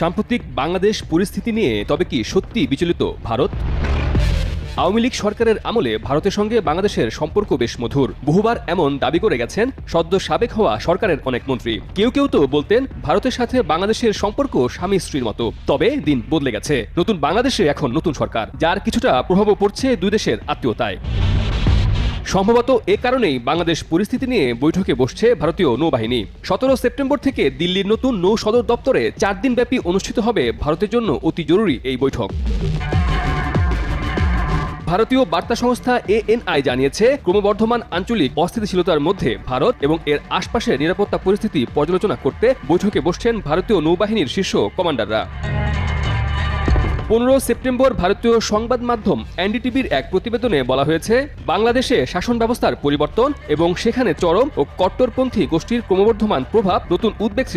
সাম্প্রতিক বাংলাদেশ পরিস্থিতি নিয়ে তবে কি সত্যি বিচলিত ভারত? আওয়ামী লীগ সরকারের আমলে ভারতের সঙ্গে বাংলাদেশের সম্পর্ক বেশ মধুর। বহুবার এমন দাবি করে গেছেন সদ্য সাবেক হওয়া সরকারের অনেক মন্ত্রী। কেউ কেউ তো বলতেন ভারতের সাথে বাংলাদেশের সম্পর্ক স্বামী স্ত্রীর মতো। তবে দিন বদলে গেছে। নতুন বাংলাদেশে এখন নতুন সরকার, যার কিছুটা প্রভাবও পড়ছে দুই দেশের আত্মীয়তায়। সম্ভবত এ কারণেই বাংলাদেশ পরিস্থিতি নিয়ে বৈঠকে বসছে ভারতীয় নৌবাহিনী। সতেরো সেপ্টেম্বর থেকে দিল্লির নতুন নৌ সদর দপ্তরে চার দিনব্যাপী অনুষ্ঠিত হবে ভারতের জন্য অতি জরুরি এই বৈঠক। ভারতীয় বার্তা সংস্থা এএনআই জানিয়েছে, ক্রমবর্ধমান আঞ্চলিক অস্থিতিশীলতার মধ্যে ভারত এবং এর আশপাশের নিরাপত্তা পরিস্থিতি পর্যালোচনা করতে বৈঠকে বসছেন ভারতীয় নৌবাহিনীর শীর্ষ কমান্ডাররা। পনেরো সেপ্টেম্বর ভারতীয় সংবাদ মাধ্যম এনডিটিভির এক প্রতিবেদনে বলা হয়েছে, বাংলাদেশে শাসন ব্যবস্থার পরিবর্তন এবং সেখানে চরম ও কট্টরপন্থী গোষ্ঠীর ক্রমবর্ধমান প্রভাব নতুন উদ্বেগ সৃষ্টি